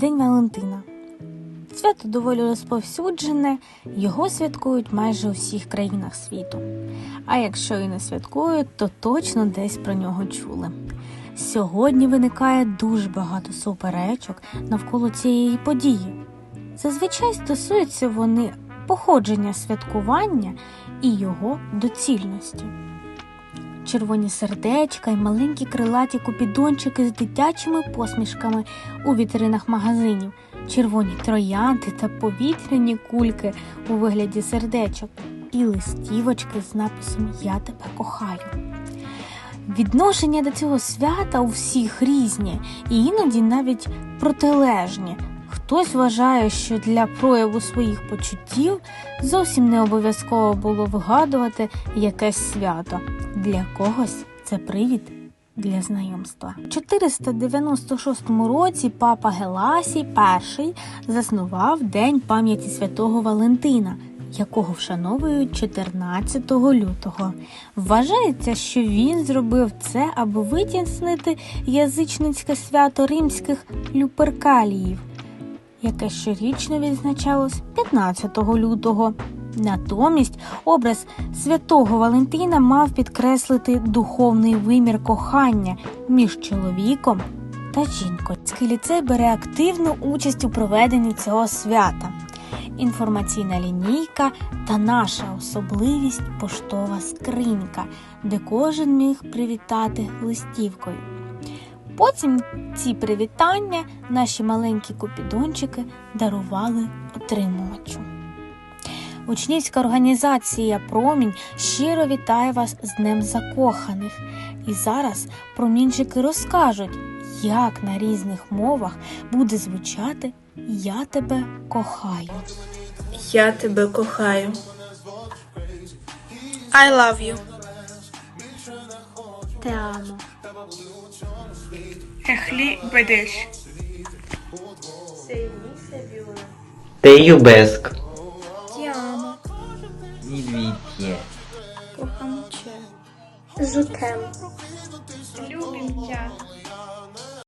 День Валентина. Свято доволі розповсюджене, його святкують майже у всіх країнах світу. А якщо і не святкують, то точно десь про нього чули. Сьогодні виникає дуже багато суперечок навколо цієї події. Зазвичай стосуються вони походження святкування і його доцільності. Червоні сердечка й маленькі крилаті купідончики з дитячими посмішками у вітринах магазинів, червоні троянди та повітряні кульки у вигляді сердечок і листівочки з написом Я тебе кохаю. Відношення до цього свята у всіх різні і іноді навіть протилежні. Хтось вважає, що для прояву своїх почуттів зовсім не обов'язково було вигадувати якесь свято. Для когось це привід для знайомства. У 496 році папа Геласій І заснував День пам'яті святого Валентина, якого вшановують 14 лютого. Вважається, що він зробив це, аби витіснити язичницьке свято римських люперкаліїв яке щорічно відзначалось 15 лютого. Натомість образ святого Валентина мав підкреслити духовний вимір кохання між чоловіком та жінкою. Цей ліцей бере активну участь у проведенні цього свята. Інформаційна лінійка та наша особливість поштова скринька, де кожен міг привітати листівкою. Потім ці привітання наші маленькі купідончики дарували отримувачу. Учнівська організація Промінь щиро вітає вас з Днем Закоханих. І зараз промінчики розкажуть, як на різних мовах буде звучати Я тебе кохаю. Я тебе кохаю. I love you. Те амо. Ехлі бедеш. Те юбеск. Тіамо. Відвід'є. Коханче. Жукем. Любим тя.